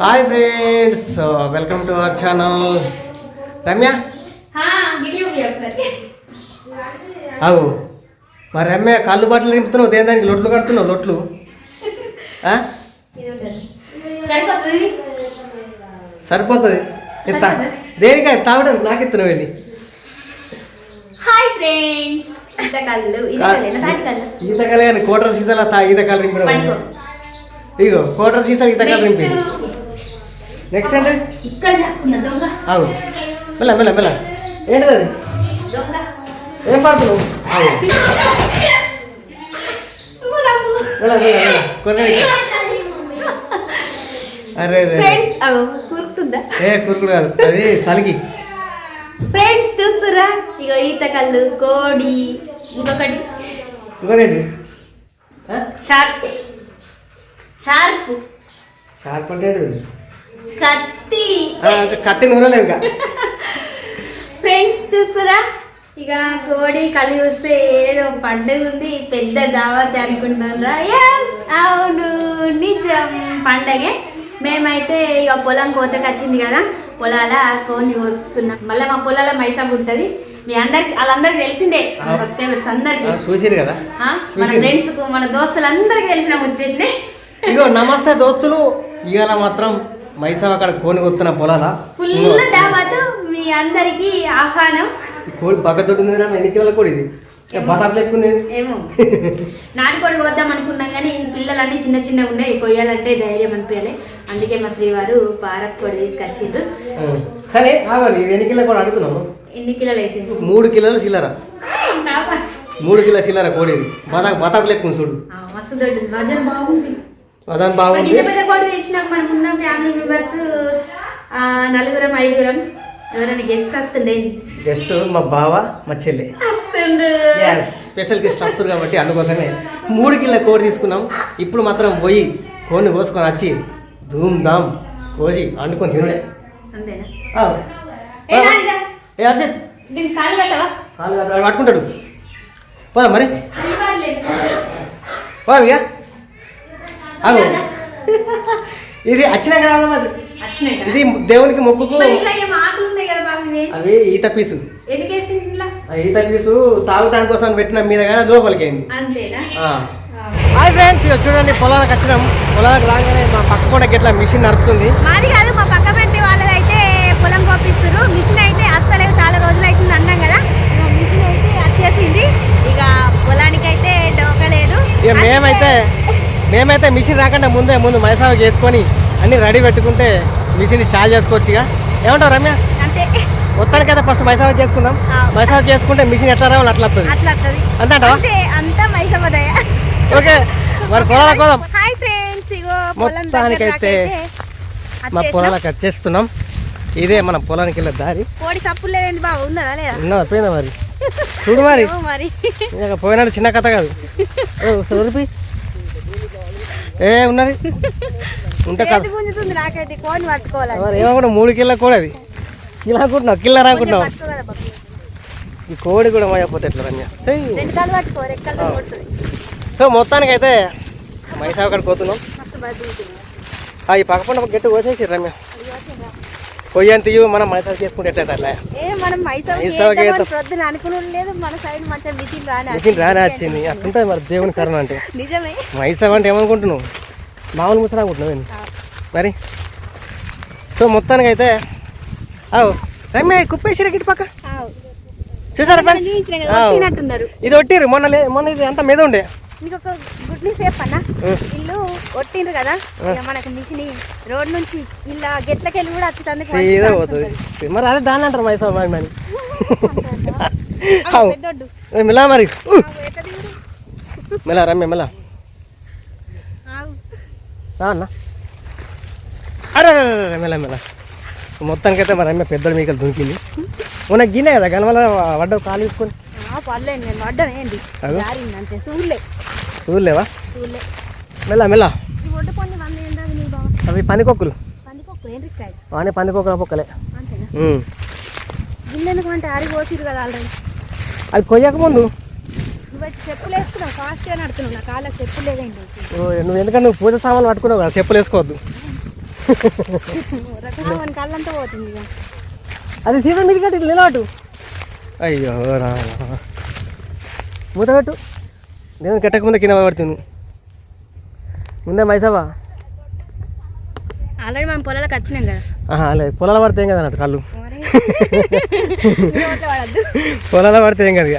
Hi friends welcome to our channel Ramya అవు. మరి రమ్య కళ్ళు బట్టలు నింపుతున్నావు దేని దానికి? లొట్లు కడుతున్నావు లొట్లు? సరిపోతుంది? ఇస్తా దేనికి? తాగడం నాకు ఇస్తున్నావు ఇది ఈత ఫ్రెండ్స్ కోటర్ కానీ కోటర సీసాల ఈతకాలు నింపడం ఇగో కోటర సీసాలు ఈత నింపేది. నెక్స్ట్ నెక్స్ట్ అంటే ఇక్కడ చాకున్నా దొంగ. అవు మెల్ల మెల్ల మెల్ల ఏంటిది అది? దొంగ. ఏం పడుతున్నావు? అవు నువ్వు నవ్వు. మెల్ల మెల్ల మెల్ల కొన్ని అరే అరే ఫ్రెండ్స్ అగో కురుకుతుందా ఏ కురుకుడు కాదు. అది సలికి ఫ్రెండ్స్ చూస్తురా? ఇగో ఈత కళ్ళు కోడి. ఇంకొకటి. షార్ప్. షార్ప్. షార్ప్ అంటే? కత్తి. కత్తి నూనెలే ఇంకా. ఫ్రెండ్స్ చూస్తురా? ఇక కోడి కళ్ళు చూస్తే ఏదో పండుగ ఉంది పెద్ద దావత్ అనుకుంటున్నారా? ఎస్ అవును నిజం. పండగే. మేమైతే ఇక పొలం కోతకి వచ్చింది కదా పొలాల కోడిని కోస్తున్నాం మళ్ళీ మా పొలాల మైసబ్ ఉంటుంది. మీ అందరికి వాళ్ళందరికి తెలిసిందే. సబ్స్క్రైబర్స్ అందరికి. చూసిరు కదా? మన ఫ్రెండ్స్కు మన దోస్తులందరికి తెలిసిన ముచ్చట్నే. ఇగో నమస్తే దోస్తులు. ఇవాళ మాత్రం మైసవ్ అక్కడ కోని కొత్తున్న పొలాల. ఫుల్ దావత్ మీ అందరికి ఆహ్వానం. ఈ కోడి పక్కతోటి ఉంది రా, ఎన్ని కిలోల కోడి ఇది. బతాపు లెక్కుంది ఏమో. నాటుకోడి కోద్దాం అనుకున్నాం కానీ పిల్లలన్నీ చిన్న చిన్న ఉన్నాయి కొయ్యాలంటే ధైర్యం అనిపించాలి. అందుకే మా శ్రీవారు పారప్ కోడి తీసుకొచ్చిండ్రు. కానీ ఆగండి ఇది ఎన్ని కిలో కూడా అడుగుతున్నాము? ఎన్ని కిలోలు అయితే? మూడు కిలోల చిల్లర. మూడు కిలో చిల్లర కోడి ఇది. బతాకు బతాకు లెక్కుంది చూడు. మస్తు దొడ్డు బాగుంది. అదని బాగుంది. ఇంత పెద్ద మనకున్న ఫ్యామిలీ మెంబర్స్ నలుగురం ఐదుగురం. ఎవరైనా గెస్ట్ వస్తుండే? గెస్ట్ మా బావ మా చెల్లి. వస్తుండ్రు స్పెషల్ గెస్ట్ వస్తారు కాబట్టి అందుకోసమే మూడు కిలో కోడి తీసుకున్నాం. ఇప్పుడు మాత్రం పోయి కోడిని కోసుకొని వచ్చి ధూమ్ ధామ్ కోసి వండుకొని తినడే. ఏ దీనికి కాలు కట్టవా? కాలు పట్టుకుంటాడు. పోదా మరి. పోదా ఇది రావాలి కదా ఇది దేవునికి మొక్కుకు అవి ఈత పీసు. ఈత పీసు తాగటానికి కోసం పెట్టిన మీద కానీ లోపలికి అయింది. హాయ్ ఫ్రెండ్స్ ఇక చూడండి పొలాలకు వచ్చినాం. పొలాలకు రాగానే మా పక్క కూడా ఇట్లా మిషన్ నడుస్తుంది మాది కాదు మా పక్క పెట్టి వాళ్ళదైతే పొలం కోపిస్తారు మిషన్ అయితే అస్తలేదు చాలా రోజులు అవుతుంది అన్నాం కదా. మిషన్ అయితే వచ్చేసింది ఇక పొలానికి అయితే డోకలేదు. ఇక మేమైతే మేమైతే మిషన్ రాకుండా ముందే ముందు మైసాగు చేసుకొని అన్ని రెడీ పెట్టుకుంటే మిషన్ స్టార్ట్ చేసుకోవచ్చు ఇక ఏమంటావు రమ్య? అంతే. మొత్తానికైతే ఫస్ట్ మైసాగు చేసుకుందాం. మైసాగు చేసుకుంటే మిషన్ ఎట్లా రావాలి అట్లా వస్తుంది. అంతే అంటావా? ఓకే మరి పొలాలకు పోదాం. మొత్తానికైతే మా. పొలాలకు వచ్చేస్తున్నాం ఇదే మన పొలానికి వెళ్ళే దారి. కోడి తప్పులు లేదండి బాబు ఉన్నదా లేదా? ఉన్నదా పోయిందా మరి? చూడు మరి. పోయినాడు చిన్న కథ కాదు. ఏ ఉన్నది? ఉంటే కదా. చేతి గుంజుతుంది నాకైతే? కోడిని పట్టుకోవాలని మరి ఏమో కూడా మూడు కిలో కూడా అది. కిలో అనుకుంటున్నావు కిల్లర్ అనుకుంటున్నావు. పట్టుకో కదా బాబు. ఈ కోడి కూడా మోయకపోతే ఎట్లా రమ్య? సో మొత్తానికి అయితే మైసా అక్కడికి పోతున్నాం ఈ పక్కపండ గట్టి పోసేసి రమ్య. పొయ్యంత మనం మైసా చేసుకుంటే అట్లా మిషన్ రాని వచ్చింది. అట్లుంటుంది మరి దేవుని కరుణ అంటే. నిజమే. మైసా అంటే ఏమనుకుంటున్నావు? మామూలు ముసలు అనుకుంటున్నావు? మరి? సో మొత్తానికి అయితే అవు రమ్య కుప్పేసిరా గిట్టి పక్క. చూసారా ఫ్రెండ్స్ ఇది ఒట్టిరు మొన్న మొన్న ఇది అంతా మీద ఉండే. మీకు ఒక గుడ్ న్యూస్ చెప్పన్నా. ఇల్లు కొట్టిండ్రు కదా? మనకు మిషన్ రోడ్ నుంచి ఇలా గెట్లకెళ్ళి కూడా వచ్చి మరి అదే దాని అంటారు మైసా మరి. మెల్ల మరి? మెల్ల రమ్య. రా అన్న. అరే అరే, అరే, అరే, మెల్ల మెల్ల. మొత్తానికి అయితే మరి రమ్య పెద్దోడు మీకు దుంకింది మొన్న గిన్నె కదా గనవల వడ్డ కాలు తీసుకొని. ఆ, పర్లేదు నేను అగో. జారింది అంతే చూడలే చూడలేవా? చూడలే. మెల్ల మెల్ల. అవి పందికొక్కులు. వానే పందికొక్కుల పొక్కలే. అది కొయ్యక ముందు? నువ్వు అయితే చెప్పులు వేసుకున్నావు ఫాస్ట్గా నడుతున్నావు నా కాళ్ళకి చెప్పులు లేదండి ఓ, నువ్వు ఎందుకంటే నువ్వు పూజ సామాన్లు పట్టుకున్నావు కదా చెప్పులు వేసుకోవద్దు. అది సీజన్ మీద కట్టి నిలబట్టు. అయ్యో రా మూత పెట్టు. నేను కట్టక ముందే కింద పడుతుంది ముందే మైసావా? ఆల్రెడీ మనం పొలాలకు వచ్చినాం కదా. లేదు పొలాల పడితే ఏం కదా అన్నట్టు కళ్ళు పొలాల పడితే ఏం కదా ఇక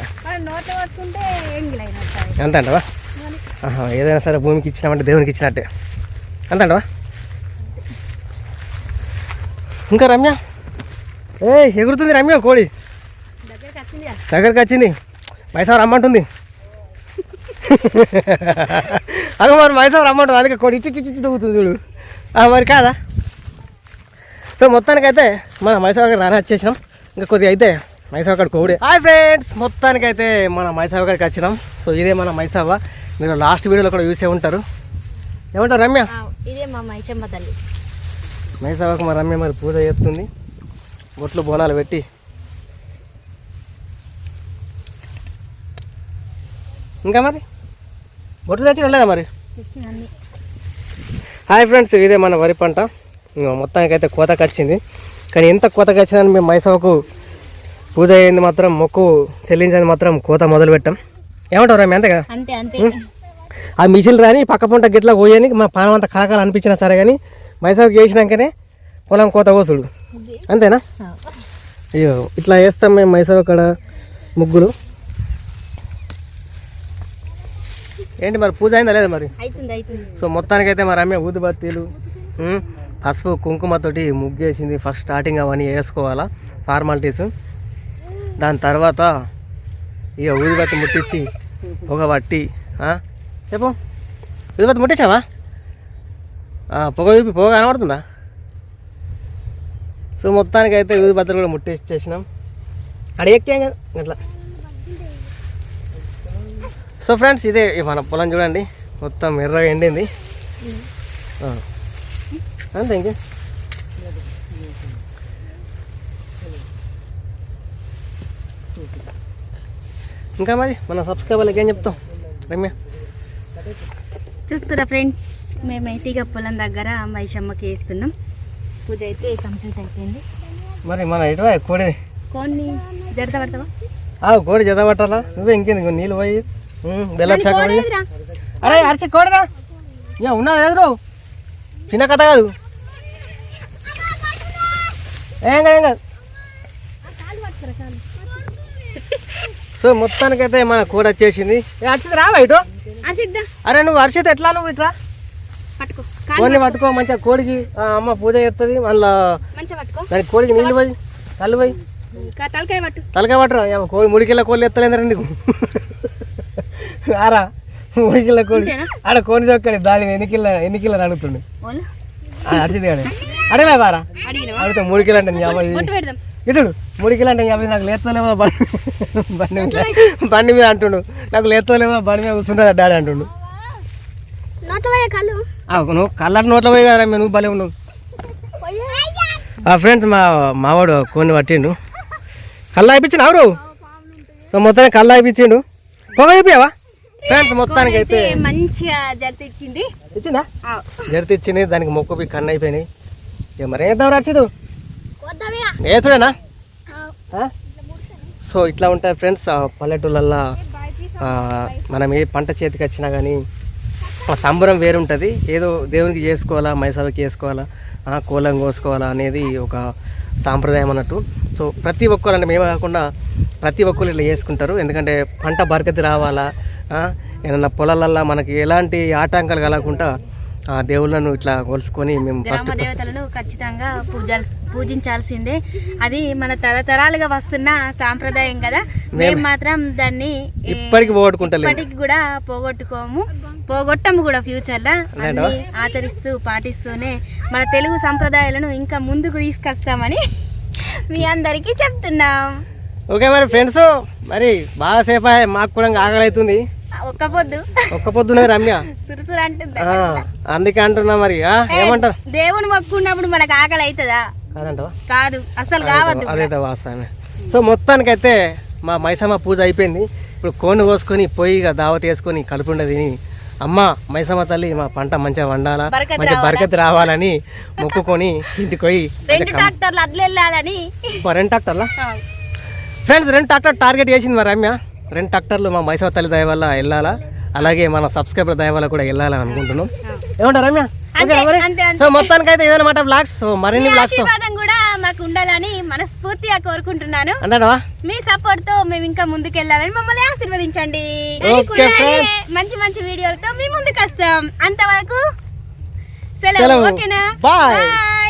అంత అంటవా? ఆహా ఏదైనా సరే భూమికి ఇచ్చినామంటే దేవునికి ఇచ్చినట్టే. అంత అంటవా? ఇంకా రమ్య? ఏ ఎగురుతుంది రమ్య కోడి. దగ్గరికి వచ్చింది కదా దగ్గరికి వచ్చింది. మైసావు రమ్మంటుంది. అగ మరి మైసావు రమ్మంటుంది అందుకే కోడి ఇచ్చి ఇచ్చి ఊగుతుంది చూడు. ఆ, మరి కాదా? సో మొత్తానికైతే మన మైసావు గారు రాని వచ్చేసినాం. ఇంకా కొద్దిగా అయితే మైసావు కాడ కోడి హాయ్ ఫ్రెండ్స్! మొత్తానికైతే మన మైసావు కాడికి వచ్చినాం. సో ఇదే మన మైసావ మీరు లాస్ట్ వీడియోలో కూడా చూసే ఉంటారు. ఏమంటారు రమ్య? ఇదే మా మైచమ్మ తల్లి. మైసావకు మా రమ్య మరి పూజ చేస్తుంది. బొట్లు బోనాలు పెట్టి. ఇంకా మరి? బొట్లు తెచ్చి వెళ్ళదా మరి? హాయ్ ఫ్రెండ్స్ ఇదే మన వరి పంట. ఇంకో మొత్తానికైతే కోతకు వచ్చింది కానీ ఎంత కోతకు వచ్చినా మేము మైసవకు పూజ అయింది మాత్రం మొక్కు చెల్లించేది మాత్రం కోత మొదలు పెట్టాం. ఏమంటారు అంతేగా? అంతే అంతే. ఆ మిషన్లు రాని పక్క పంట గిట్లా పోయని మా పానం అంతా కాకాలు అనిపించినా సరే కానీ మైసవకి వేసినాకనే పొలం కోత కోసుడు అంతేనా. అయ్యో ఇట్లా వేస్తాం మేము మైసవ అక్కడ ముగ్గులు. ఏంటి మరి పూజ అయిందా లేదా మరి? అవుతుంది అవుతుంది సో మొత్తానికైతే మరి అమ్మే ఊదుబత్తీలు పసుపు కుంకుమతోటి ముగ్గేసింది. ఫస్ట్ స్టార్టింగ్ అవన్నీ వేసుకోవాలా ఫార్మాలిటీస్ దాని తర్వాత ఇక ఊదిబత్తి ముట్టించి పొగ పట్టి? చెప్పు. ఊదిబత్తి ముట్టించావా? పొగ చూపి పొగ కనబడుతుందా? సో మొత్తానికైతే ఊదిబత్తలు కూడా ముట్టించేసినాం. అక్కడ ఎక్కాం కదా అట్లా. సో ఫ్రెండ్స్ ఇదే మన పొలం చూడండి. మొత్తం ఎర్రగా ఎండింది. అంతే ఇంకే. ఇంకా మరి మన సబ్స్క్రైబర్లకి ఏం చెప్తాం? రమ్య. చూస్తురా ఫ్రెండ్స్ మేమైతే ఇక పొలం దగ్గర మైషమ్మకి వేస్తున్నాం. పూజ అయితే కంప్లీట్ అయిపోయింది. మరి మన ఇటువా కోడి కొన్ని జడత పడతావా? ఆ కోడి జత పట్టాలా? నువ్వే ఇంకేంది ఇంకో నీళ్ళు పోయి. బెల్లం శాఖ పోయి. అరే అరిచి కోడిదా? ఇక ఉన్నది ఎదురు? చిన్న కథ కాదు. ఏం కాదు ఏం కాదు. సో మొత్తానికైతే మన కూర వచ్చేసింది. అర్షిత్ రా ఇటు? సిద్ధ అరే నువ్వు అర్షిత్ ఎట్లా నువ్వు ఇట్లా? పట్టుకో. కోడిని పట్టుకో మంచిగా కోడికి ఆ, అమ్మ పూజ చేస్తుంది మళ్ళా దానికి కోడికి నీళ్ళు పోయి కళ్ళు పోయి. తలకాయ పట్టు. తలకాయ పట్టరా? కోడి ముడికిళ్ళ కోళ్ళు ఎత్తలేదురా నీకు. ఆరా ముడికిళ్ళ కోడి? ఆడ కోడి దొక్కడి దాని ఎన్నికిళ్ళ అడుగుతుండే? ఓలు అడిచింది కానీ అడగలే బారా? అడిగితే మూడు కిలో అంటే యాభై. బొట్టు పెడదాం. ఇటు మూడు కిలో అంటే యాభై నాకు లేస్తలేవో బండి బండి మీద బండి మీద అంటుండు. నాకు లేస్తలేవో బండి మీద కూర్చుంటుంది డాడీ అంటుండు. నువ్వు కళ్ళకి నోట్లో పోయి కదా నువ్వు భలే ఉన్నావు. ఆ ఫ్రెండ్స్ మా మావాడు కొన్ని పట్టిండు. కళ్ళు అయిపించిన ఎవరు సో మొత్తానికి కళ్ళు అయిపించిండు పొగ అయిపోయావా ఫ్రెండ్స్ మొత్తానికి అయితే మంచిగా జడత ఇచ్చింది? దానికి మొక్క కన్ను అయిపోయినాయి. ఇక మరి ఏద్దాం రక్షితు ఏతుడేనా? సో ఇట్లా ఉంటాయి ఫ్రెండ్స్ పల్లెటూళ్ళల్లో మనం ఏ పంట చేతికి వచ్చినా కానీ ఆ సంబరం వేరుంటుంది. ఏదో దేవునికి చేసుకోవాలా మైసభకి చేసుకోవాలా కోలం కోసుకోవాలా అనేది ఒక సాంప్రదాయం అన్నట్టు. సో ప్రతి ఒక్కరు అంటే మేమే కాకుండా ప్రతి ఒక్కరు ఇట్లా చేసుకుంటారు. ఎందుకంటే పంట బరకతి రావాలా ఏమన్నా పొలాలల్లో మనకి ఎలాంటి ఆటంకాలు కలగకుండా ఆ దేవుళ్ళను ఇట్లా కొలుసుకొని మేము ఫస్ట్ దేవతలను ఖచ్చితంగా పూజలు పూజించాల్సిందే. అది మన తరతరాలుగా వస్తున్న సాంప్రదాయం కదా. మేము. మాత్రం దాన్ని ఇప్పటికి పోగొట్టుకుంటలేదు ఇప్పటికి కూడా పోగొట్టుకోము. పోగొట్టము కూడా ఫ్యూచర్లో అన్ని ఆచరిస్తూ పాటిస్తూనే మన తెలుగు సంప్రదాయాలను ఇంకా ముందుకు తీసుకొస్తామని మీ అందరికీ చెప్తున్నాం. ఓకే మరి ఫ్రెండ్స్ మరి బాగా సేపు. మాకు కూడా ఆకలి అవుతుంది ఒక్క పొద్దు. ఒక్క పొద్దున్నది రమ్య? సురుసురు అంటుంది. ఆ, అందుకే అంటున్నా మరి ఆ, ఏమంటారు? దేవుని మొక్కున్నప్పుడు మనకు ఆకలి అవుతుందా కాదంటావా? కాదు అసలు కావద్దు అదైతే వాస్తవమే. సో మొత్తానికైతే మా మైసమ్మ పూజ అయిపోయింది. ఇప్పుడు కోడిని కోసుకొని పొయ్యిగా దావత్ వేసుకొని కలుపుండ తిని అమ్మ మైసమ్మ తల్లి మా పంట మంచిగా వండాలా బరకత్ మంచి బరకత్ రావాలని మొక్కుకొని ఇంటికి పోయి రెండు ట్రాక్టర్లు అడ్లు వెళ్ళాలని. రెండు ట్రాక్టర్లా? ఫ్రెండ్స్ రెండు ట్రాక్టర్ టార్గెట్ చేసింది మా రమ్య. రెండు ట్రాక్టర్లు మా మైసమ్మ తల్లి దయ వల్ల వెళ్ళాలా? అలాగే మన సబ్స్క్రైబర్ దయ వల్ల కూడా వెళ్ళాలని అనుకుంటున్నాం. ఏమంటారు రమ్య. సో మొత్తానికి అయితే ఇదన్నమాట బ్లాగ్స్ సో మరిన్ని బ్లాగ్స్ కూడా మాకు ఉండాలని మనస్ఫూర్తిగా కోరుకుంటున్నాను. అంటావా మీ సపోర్ట్తో మేము ఇంకా ముందుకెళ్ళాలని మమ్మల్ని ఆశీర్వదించండి. మంచి మంచి వీడియోలతో మీ ముందుకు వస్తాం. అంతవరకు సెలవు. ఓకేనా. Bye.